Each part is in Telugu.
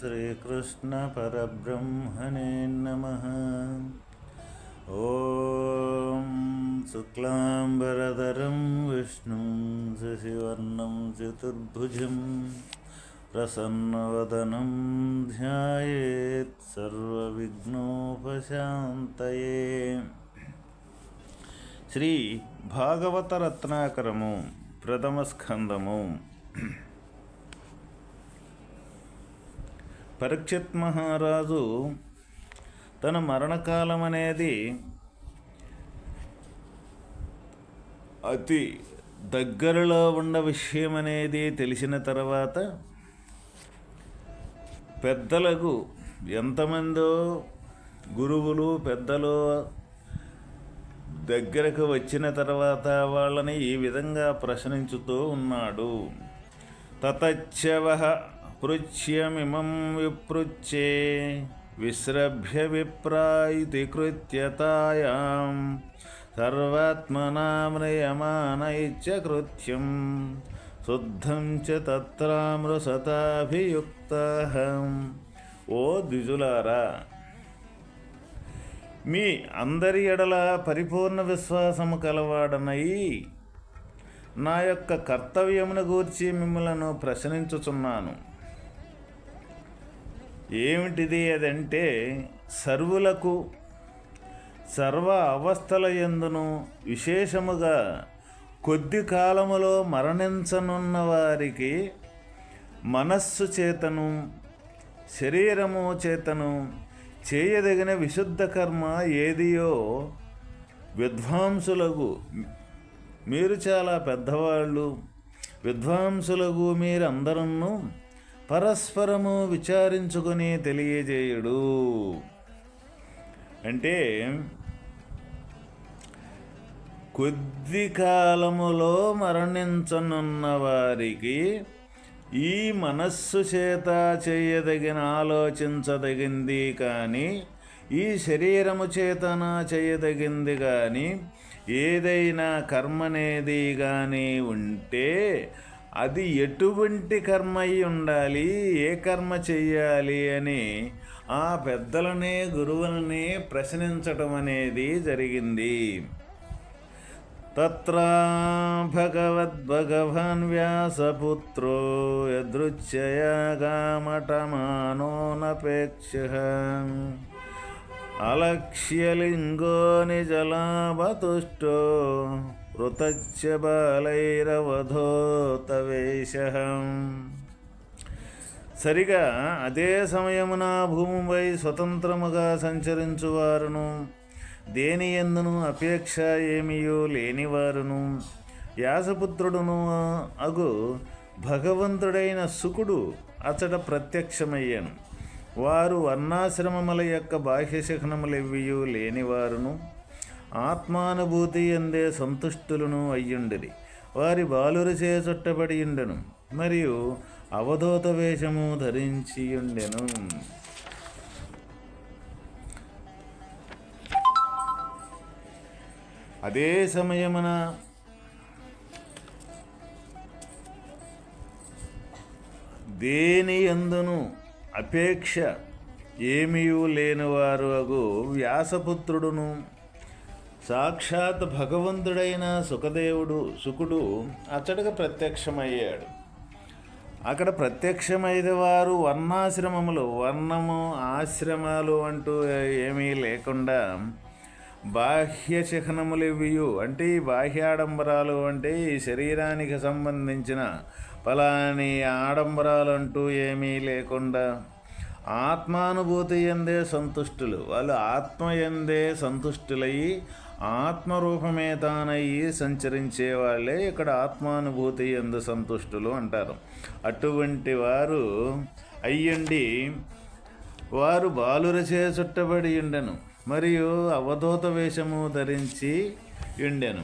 श्रीकृष्णपरब्रह्मणे नमः ॐ शुक्लाम्बरधरं विष्णुं शशिवर्णं चतुर्भुजं प्रसन्नवदनं ध्यायेत् सर्वविघ्नोपशान्तये శ్రీ భాగవత రత్నాకరము ప్రథమ స్కందము పరీక్షిత్ మహారాజు తన మరణకాలం అనేది అతి దగ్గరలో ఉన్న విషయం అనేది తెలిసిన తర్వాత పెద్దలకు ఎంతమందో గురువులు పెద్దలు దగ్గరకు వచ్చిన తర్వాత వాళ్ళని ఈ విధంగా ప్రశ్నించుతూ ఉన్నాడు. తతచ్చవ పృచ్యమిమం విపృచ్యే విశ్రభ్య విప్రాయితి కృత్యతాయాం. సర్వాత్మనామ్రయమానైత్య కృత్యం. శుద్ధం చ తత్రామృసతాభియుక్త ఓ ద్విజులారా మీ అందరి ఎడల పరిపూర్ణ విశ్వాసము కలవాడనై నా యొక్క కర్తవ్యమును గూర్చి మిమ్మలను ప్రశ్నించుచున్నాను. ఏమిటిది అదంటే సర్వులకు సర్వ అవస్థల ఎందును విశేషముగా కొద్ది కాలములో మరణించనున్న వారికి మనస్సు చేతను శరీరము చేతను చేయదగిన విశుద్ధ కర్మ ఏదియో విద్వాంసులకు మీరు చాలా పెద్దవాళ్ళు. విద్వాంసులకు మీరందరూ పరస్పరము విచారించుకొని తెలియజేయుడు. అంటే కొద్ది కాలములో మరణించనున్న వారికి ఈ మనస్సు చేత చేయదగిన ఆలోచించదగింది కానీ ఈ శరీరము చేతన చేయదగింది కానీ ఏదైనా కర్మనేది కానీ ఉంటే అది ఎటువంటి కర్మ అయి ఉండాలి? ఏ కర్మ చెయ్యాలి అని ఆ పెద్దలనే గురువులనే ప్రశ్నించటం అనేది జరిగింది. తత్ర భగవద్భగవాన్ వ్యాసపుత్రో యదృచ్ఛయగామటమానోనపేక్ష అలక్ష్యలింగో నిజలాభతుష్టో ఋతచ్చ బాలైరవధోతవేశ సరిగా అదే సమయమున భూమిపై స్వతంత్రముగా సంచరించువారును. దేని ఎందును అపేక్ష ఏమియో లేనివారును. వ్యాసపుత్రుడును అగు భగవంతుడైన సుకుడు అతడ ప్రత్యక్షమయ్యాను. వారు వర్ణాశ్రమముల యొక్క బాహ్య శిఖనములెవ్వియు లేనివారును. ఆత్మానుభూతి ఎందే సంతుష్టులను అయ్యుండిరి. వారి బాలురిచే చుట్టబడి ఉండెను మరియు అవధూత వేషము ధరించియుండెను. అదే సమయమున దేని ఎందును అపేక్ష ఏమీ లేనివారు అగు వ్యాసపుత్రుడును సాక్షాత్ భగవంతుడైన సుఖదేవుడు సుకుడు అచ్చటగా ప్రత్యక్షమయ్యాడు. అక్కడ ప్రత్యక్షమైన వారు వర్ణాశ్రమములు వర్ణము ఆశ్రమాలు అంటూ ఏమీ లేకుండా బాహ్య చిహ్నములు ఇవియు అంటే ఈ బాహ్యాడంబరాలు అంటే ఈ శరీరానికి సంబంధించిన ఫలాని ఆడంబరాలు అంటూ ఏమీ లేకుండా ఆత్మానుభూతి ఎందే సంతుష్టులు. వాళ్ళు ఆత్మ ఎందే సంతుష్టులయ్యి ఆత్మరూపమే తానయ్యి సంచరించే వాళ్ళే ఇక్కడ ఆత్మానుభూతి ఎందు సంతుష్టులు అంటారు. అటువంటి వారు అయ్యండి. వారు బాలురచే చుట్టబడి ఉండెను మరియు అవధూత వేషము ధరించి ఉండెను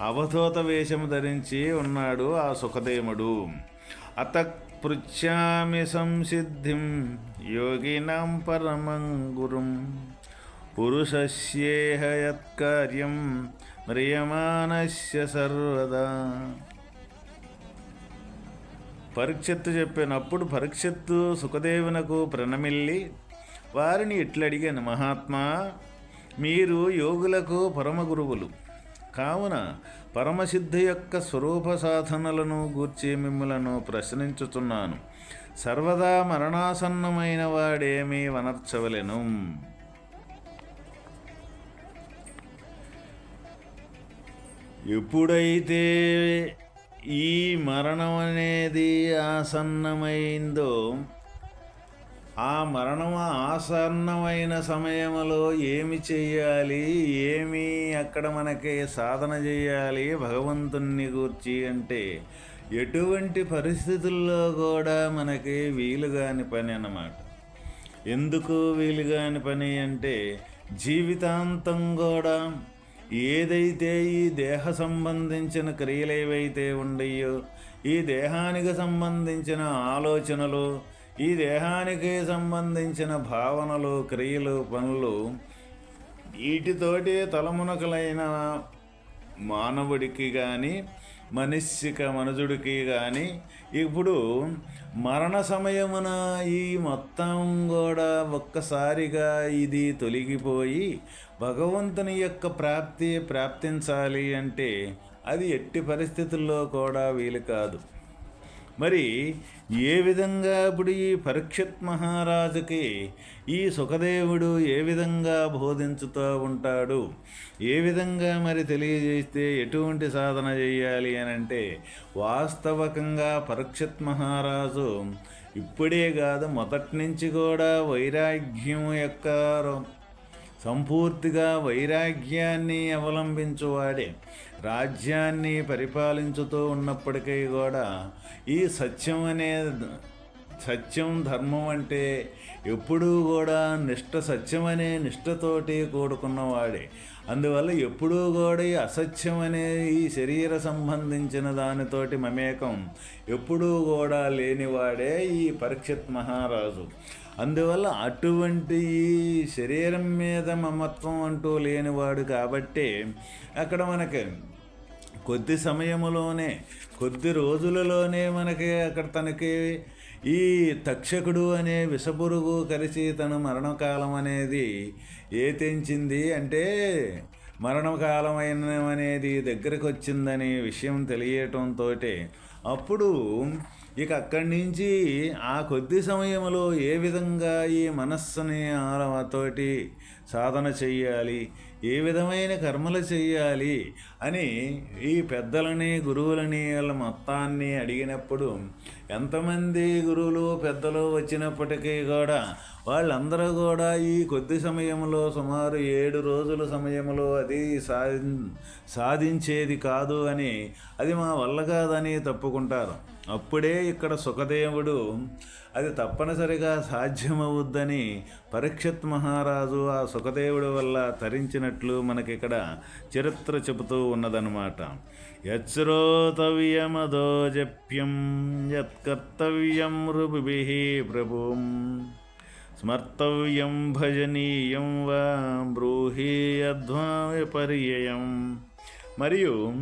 అవధూత వేషము ధరించి ఉన్నాడు ఆ సుఖదేముడు అత పృచ్ఛామి సంసిద్ధిం యోగినాం పరమం గురుం. పురుషస్యేహ యత్కార్యం మ్రియమానస్య సర్వదా పరీక్షత్తు చెప్పినప్పుడు పరీక్షత్తు సుఖదేవునకు ప్రణమిల్లి వారిని ఇట్లడిగాను మహాత్మా మీరు యోగులకు పరమ గురువులు. కావున పరమసిద్ధి యొక్క స్వరూప సాధనలను గూర్చి మిమ్మలను ప్రశ్నించుతున్నాను సర్వదా మరణాసన్నమైన వాడేమీ వనర్చవలెను. ఎప్పుడైతే ఈ మరణం అనేది ఆసన్నమైందో ఆ మరణం ఆసన్నమైన సమయంలో ఏమి చేయాలి? ఏమి అక్కడ మనకి సాధన చేయాలి? భగవంతుణ్ణి గూర్చి అంటే ఎటువంటి పరిస్థితుల్లో కూడా మనకి వీలుగాని పని అన్నమాట. ఎందుకు వీలుగాని పని అంటే జీవితాంతం కూడా ఏదైతే ఈ దేహ సంబంధించిన క్రియలు ఏవైతే ఉండయో ఈ దేహానికి సంబంధించిన ఆలోచనలు ఈ దేహానికి సంబంధించిన భావనలు క్రియలు పనులు వీటితోటి తలమునకలైన మానవుడికి కానీ మనిషిక మనుజుడికి కానీ ఇప్పుడు మరణ సమయమున ఈ మొత్తం కూడా ఒక్కసారిగా ఇది తొలగిపోయి భగవంతుని యొక్క ప్రాప్తి ప్రాప్తించాలి అంటే అది ఎట్టి పరిస్థితుల్లో కూడా వీలు కాదు. మరి ఏ విధంగా ఇప్పుడు ఈ పరీక్షిత్ మహారాజుకి ఈ సుఖదేవుడు ఏ విధంగా బోధించుతూ ఉంటాడు? ఏ విధంగా మరి తెలియజేస్తే ఎటువంటి సాధన చేయాలి అని అంటే వాస్తవకంగా పరీక్షిత్ మహారాజు ఇప్పుడే కాదు మొదటి నుంచి కూడా వైరాగ్యం యొక్క సంపూర్తిగా వైరాగ్యాన్ని అవలంబించువాడే రాజ్యాన్ని పరిపాలించుతూ ఉన్నప్పటికీ కూడా ఈ సత్యం అనే సత్యం ధర్మం అంటే ఎప్పుడూ కూడా నిష్ట సత్యం అనే నిష్టతోటి కూడుకున్నవాడే. అందువల్ల ఎప్పుడూ కూడా ఈ అసత్యం అనే ఈ శరీర సంబంధించిన దానితోటి మమేకం ఎప్పుడూ కూడా లేనివాడే ఈ పరీక్షిత్ మహారాజు. అందువల్ల అటువంటి శరీరం మీద మమత్వం అంటూ లేనివాడు కాబట్టి అక్కడ మనకి కొద్ది సమయంలోనే కొద్ది రోజులలోనే మనకి అక్కడ తనకి ఈ తక్షకుడు అనే విషపురుగు కలిసి తన మరణకాలం అనేది ఏ తెంచింది అంటే మరణకాలం అయిన అనేది దగ్గరకు వచ్చిందనే విషయం తెలియటంతో అప్పుడు ఇక అక్కడి నుంచి ఆ కొద్ది సమయంలో ఏ విధంగా ఈ మనస్సుని ఆరవతోటి సాధన చెయ్యాలి? ఏ విధమైన కర్మలు చేయాలి అని ఈ పెద్దలని గురువులని వాళ్ళ మొత్తాన్ని అడిగినప్పుడు ఎంతమంది గురువులు పెద్దలు వచ్చినప్పటికీ కూడా వాళ్ళందరూ కూడా ఈ కొద్ది సమయంలో సుమారు ఏడు రోజుల సమయంలో అది సాధి సాధించేది కాదు అని అది మా వల్ల కాదని తప్పుకుంటారు. అప్పుడే ఇక్కడ సుఖదేవుడు అది తప్పనిసరిగా సాధ్యమవుద్దని పరీక్షత్ మహారాజు ఆ సుఖదేవుడి వల్ల తరించినట్లు మనకిక్కడ చరిత్ర చెబుతూ ఉన్నదనమాట యశ్రోతవ్యమదో జప్యం యత్కర్తవ్యం రుభుభి ప్రభుం. స్మర్తవ్యం భజనీయం వా బ్రూహి అధ్వాపర్యయం మరియు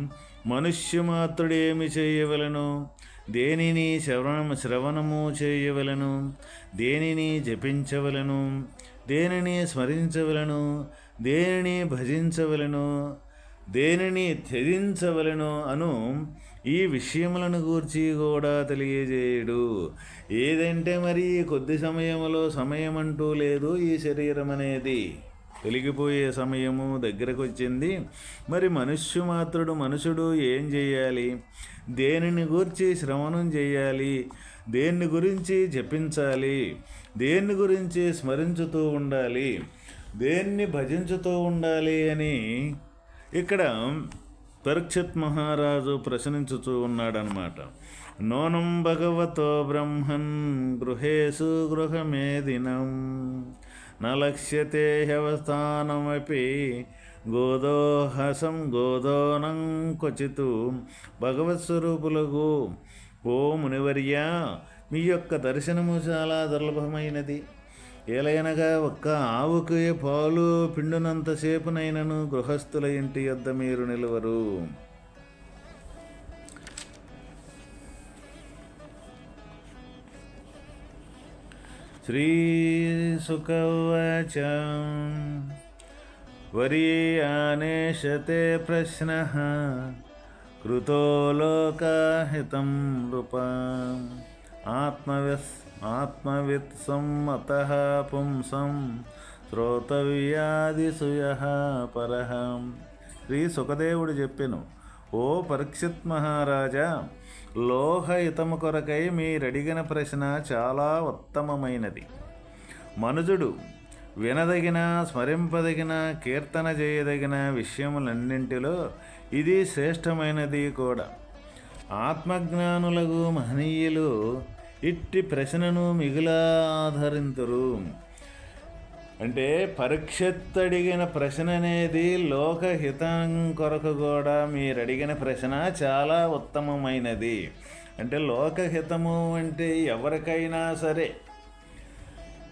మనుష్యమాత్రుడేమి చేయవలను? దేనిని శ్రవణ శ్రవణము చేయవలను? దేనిని జపించవలను? దేనిని స్మరించవలను? దేనిని భజించవలను? దేనిని త్యజించవలను అను ఈ విషయములను గూర్చి కూడా తెలియజేయడు. ఏదంటే మరి కొద్ది సమయంలో సమయం అంటూ లేదు ఈ శరీరం అనేది వెలిగిపోయే సమయము దగ్గరకు వచ్చింది మరి మనుష్యు మాత్రుడు మనుషుడు ఏం చేయాలి? దేనిని గూర్చి శ్రవణం చేయాలి? దేన్ని గురించి జపించాలి? దేన్ని గురించి స్మరించుతూ ఉండాలి? దేన్ని భజించుతూ ఉండాలి అని ఇక్కడ పరీక్షత్ మహారాజు ప్రశ్నించుతూ ఉన్నాడనమాట నోనం భగవతో బ్రహ్మన్ గృహేషు గృహమేదినం నలక్ష్యతే హ్యవస్థానమపి గోదోహసం గోదోనం క్వచితు భగవత్ స్వరూపులకు ఓ మునివర్య మీ యొక్క దర్శనము చాలా దుర్లభమైనది. ఏలైనగా ఒక్క ఆవుకి పాలు పిండునంతసేపునైనను గృహస్థుల ఇంటి యొద్ద మీరు నిలువరు. श्रीसुक उवाच वरीयानेशते प्रश्नः कृतो लोकाहितं नृपाम् आत्मविस् आत्मवित्सम्मतः पुंसं శ్రోతవ్యాదిసుయః పరహ శ్రీ సుఖదేవుడు చెప్పెను ఓ పరీక్షిత్ మహారాజా లోహహితము కొరకై మీరడిగిన ప్రశ్న చాలా ఉత్తమమైనది. మనుజుడు వినదగిన స్మరింపదగిన కీర్తన చేయదగిన విషయములన్నింటిలో ఇది శ్రేష్టమైనది కూడా. ఆత్మజ్ఞానులకు మహనీయులు ఇట్టి ప్రశ్నను మిగులా ఆధరింతురు అంటే పరీక్షత్తడిగిన ప్రశ్న అనేది లోకహితం కొరకు కూడా మీరు అడిగిన ప్రశ్న చాలా ఉత్తమమైనది. అంటే లోకహితము అంటే ఎవరికైనా సరే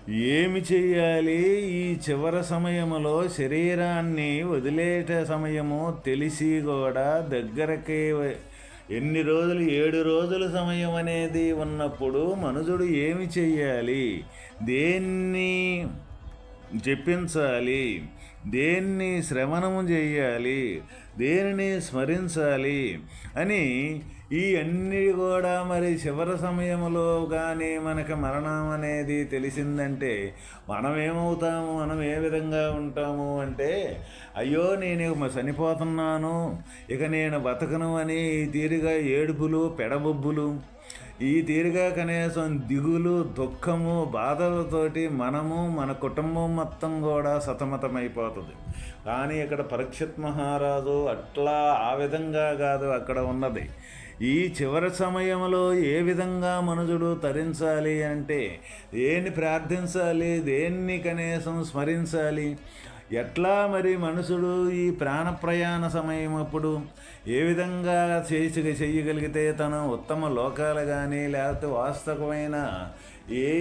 ఏమి చేయాలి ఈ చివరి సమయములో శరీరాన్ని వదిలేట సమయము తెలిసి కూడా దగ్గరకి ఎన్ని రోజులు ఏడు రోజుల సమయం అనేది ఉన్నప్పుడు మనుషుడు ఏమి చెయ్యాలి? దేన్ని జపించాలి దేన్ని శ్రవణము చేయాలి దేనిని స్మరించాలి అని ఈ అన్ని కూడా మరి చివరి సమయంలో కానీ మనకు మరణం అనేది తెలిసిందంటే మనం ఏమవుతాము మనం ఏ విధంగా ఉంటాము అంటే అయ్యో నేను చనిపోతున్నాను ఇక నేను బతకను అని తీరుగా ఏడుపులు పెడబొబ్బులు ఈ తీరుగా కనీసం దిగులు దుఃఖము బాధలతోటి మనము మన కుటుంబం మొత్తం కూడా సతమతమైపోతుంది. కానీ ఇక్కడ పరీక్షిత్ మహారాజు అట్లా ఆ విధంగా కాదు అక్కడ ఉన్నది. ఈ చివరి సమయంలో ఏ విధంగా మనుషుడు తరించాలి అంటే దేన్ని ప్రార్థించాలి దేన్ని కనీసం స్మరించాలి ఎట్లా మరి మనుషుడు ఈ ప్రాణ ప్రయాణ సమయం అప్పుడు ఏ విధంగా చేసి చేయగలిగితే తను ఉత్తమ లోకాలు కానీ లేకపోతే వాస్తవమైన ఏ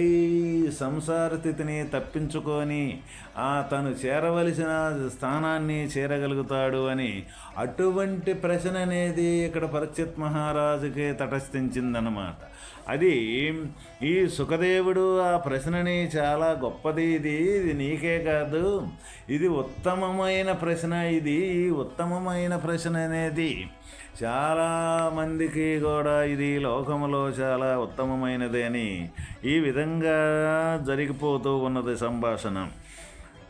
సంసార స్థితిని తప్పించుకొని ఆ తను చేరవలసిన స్థానాన్ని చేరగలుగుతాడు అని అటువంటి ప్రశ్న అనేది ఇక్కడ పరీక్షిత్ మహారాజుకి తటస్థించిందనమాట అది ఈ సుఖదేవుడు ఆ ప్రశ్నని చాలా గొప్పది ఇది ఇది నీకే కాదు ఇది ఉత్తమమైన ప్రశ్న ఇది ఈ ఉత్తమమైన ప్రశ్న అనేది చాలా మందికి కూడా ఇది లోకములో చాలా ఉత్తమమైనది అని ఈ విధంగా జరిగిపోతూ ఉన్నది సంభాషణ.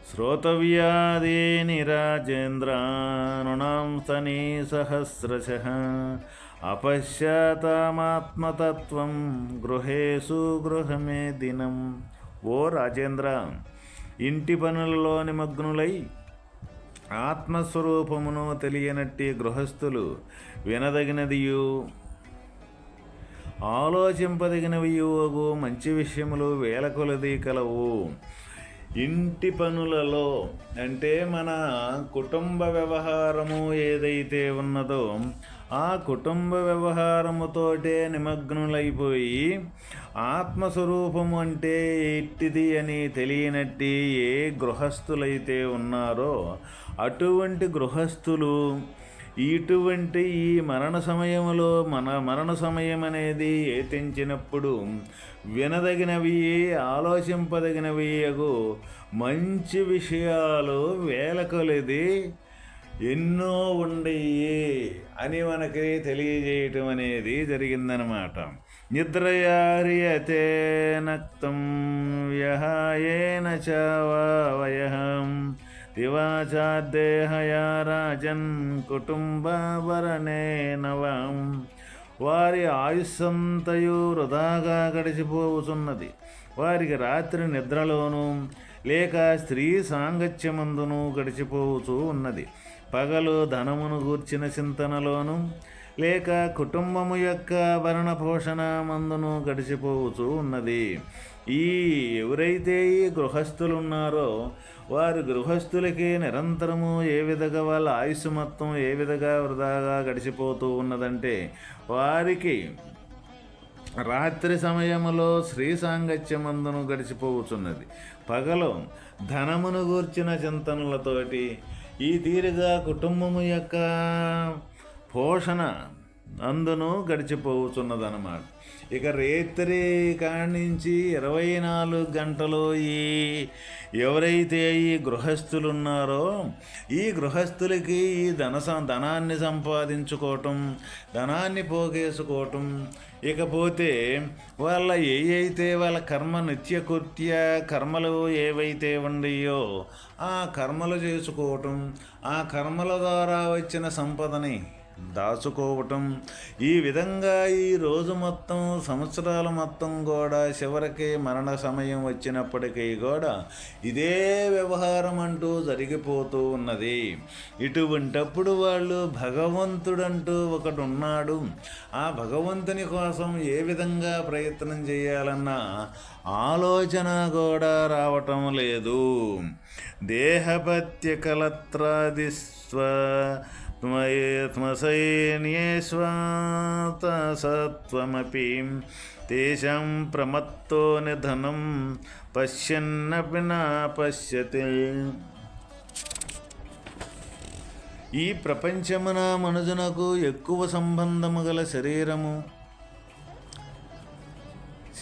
శ్రోతవ్యాదేని రాజేంద్రానునాం సనీ సహస్రశ అపశ్చాతామాత్మతత్వం గృహేషు గృహమే దినం. ఓ రాజేంద్ర ఇంటి పనులలో నిమగ్నులై ఆత్మస్వరూపమును తెలియనట్టి గృహస్థులు వినదగినదియు. ఆలోచింపదగినవియు మంచి విషయములు వేల కొలది కలవు. ఇంటి పనులలో అంటే మన కుటుంబ వ్యవహారము ఏదైతే ఉన్నదో ఆ కుటుంబ వ్యవహారముతోటే నిమగ్నులైపోయి ఆత్మస్వరూపము అంటే ఎట్టిది అని తెలియనట్టి ఏ గృహస్థులైతే ఉన్నారో అటువంటి గృహస్థులు ఇటువంటి ఈ మరణ సమయంలో మన మరణ సమయం అనేది ఏతించినప్పుడు వినదగినవి ఆలోచింపదగినవి మంచి విషయాలు వేలకొలిది ఎన్నో ఉండయి అని మనకి తెలియజేయటం అనేది జరిగిందనమాట నిద్రయారియతే నక్తం వ్యహాయేన చావయహం దివాచాదేహయా రాజన్ కుటుంబవరణే నవం వారి ఆయుస్సంతయు వృధాగా గడిచిపోవుచున్నది. వారికి రాత్రి నిద్రలోనూ లేక స్త్రీ సాంగత్యమందును గడిచిపోవచ్చు ఉన్నది. పగలు ధనమును గూర్చిన చింతనలోను లేక కుటుంబము యొక్క భరణ పోషణ మందును గడిచిపోవచ్చు ఉన్నది. ఈ ఎవరైతే ఈ గృహస్థులు ఉన్నారో వారి గృహస్థులకి నిరంతరము ఏ విధంగా వాళ్ళ ఆయుష్ మొత్తం ఏ విధంగా వృధాగా గడిచిపోతూ ఉన్నదంటే వారికి రాత్రి సమయములో శ్రీ సాంగత్యమందును గడిచిపోవచ్చున్నది పగలు ధనమును గూర్చిన చింతనలతోటి ఈ తీరుగా కుటుంబము యొక్క పోషణ అందును గడిచిపోతున్నదన్నమాట. ఇక రేత్రి కాణించి ఇరవై నాలుగు గంటలు ఈ ఎవరైతే ఈ గృహస్థులు ఉన్నారో ఈ గృహస్థులకి ఈ ధన ధనాన్ని సంపాదించుకోవటం ధనాన్ని పోగేసుకోవటం ఇకపోతే వాళ్ళ ఏ అయితే వాళ్ళ కర్మ నిత్యకృత్య కర్మలు ఏవైతే ఉన్నాయో ఆ కర్మలు చేసుకోవటం ఆ కర్మల ద్వారా వచ్చిన సంపదని దాచుకోవటం. ఈ విధంగా ఈ రోజు మొత్తం సంవత్సరాల మొత్తం కూడా చివరికి మరణ సమయం వచ్చినప్పటికీ కూడా ఇదే వ్యవహారం అంటూ జరిగిపోతూ ఉన్నది. ఇటువంటప్పుడు వాళ్ళు భగవంతుడంటూ ఒకడు ఉన్నాడు ఆ భగవంతుని కోసం ఏ విధంగా ప్రయత్నం చేయాలన్న ఆలోచన కూడా రావటం లేదు. దేహపత్య కలత్రాదిస్వ त्वसैन्येष्वातसत्वमपि तेषां प्रमत्तो निधनं పశ్యన్నపి నా పశ్యతే ఈ ప్రపంచమున మనుజునకు ఎక్కువ సంబంధము గల శరీరము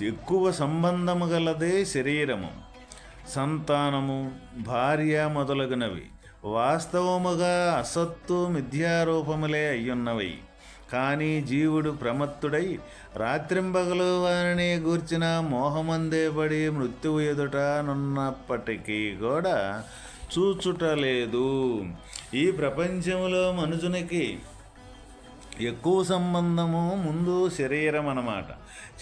ఎక్కువ సంబంధము గలదే శరీరము సంతానము భార్య మొదలగునవి వాస్తవముగా అసత్తు మిథ్యారూపములే అయ్యున్నవి. కానీ జీవుడు ప్రమత్తుడై రాత్రింబగలు వారిని గూర్చిన మోహమందే పడి మృత్యువు ఎదుట నున్నప్పటికీ కూడా చూచుటలేదు. ఈ ప్రపంచంలో మనుషునికి ఎక్కువ సంబంధము ముందు శరీరం అన్నమాట.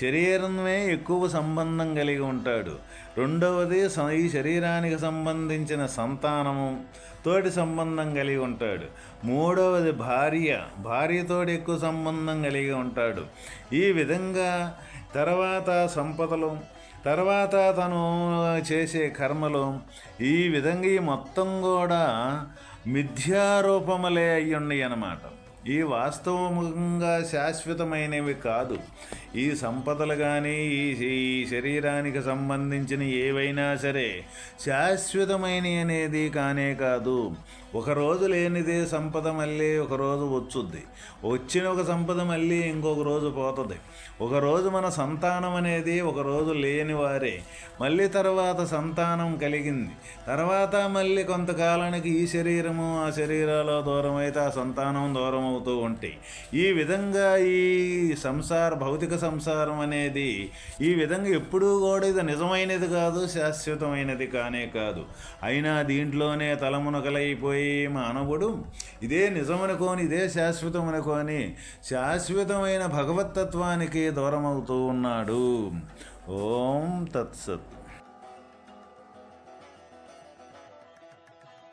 శరీరమే ఎక్కువ సంబంధం కలిగి ఉంటాడు. రెండవది ఈ శరీరానికి సంబంధించిన సంతానము తోటి సంబంధం కలిగి ఉంటాడు. మూడవది భార్య భార్యతోటి ఎక్కువ సంబంధం కలిగి ఉంటాడు. ఈ విధంగా తర్వాత సంపదలు తర్వాత తను చేసే కర్మలు ఈ విధంగా ఈ మొత్తం కూడా మిథ్యారూపములే అయ్యి అన్నమాట ఈ వాస్తవముగా శాశ్వతమైనవి కాదు. ఈ సంపదలు కానీ ఈ ఈ శరీరానికి సంబంధించిన ఏవైనా సరే శాశ్వతమైన అనేది కానే కాదు. ఒకరోజు లేనిదే సంపద మళ్ళీ ఒకరోజు వచ్చుద్ది. వచ్చిన ఒక సంపద మళ్ళీ ఇంకొక రోజు పోతుంది. ఒకరోజు మన సంతానం అనేది ఒకరోజు లేని వారే. మళ్ళీ తర్వాత సంతానం కలిగింది. తర్వాత మళ్ళీ కొంతకాలానికి ఈ శరీరము ఆ శరీరాలు దూరం అయితే ఆ సంతానం దూరం అవుతూ ఉంటాయి ఈ విధంగా ఈ సంసార భౌతిక సంసారం అనేది ఈ విధంగా ఎప్పుడూ కూడా ఇది నిజమైనది కాదు శాశ్వతమైనది కానే కాదు. అయినా దీంట్లోనే తలమునకలైపోయి మానవుడు. ఇదే నిజమనుకోని ఇదే శాశ్వతమనుకోని శాశ్వతమైన భగవతత్వానికి దూరమవుతూ ఉన్నాడు. ఓం తత్సత్.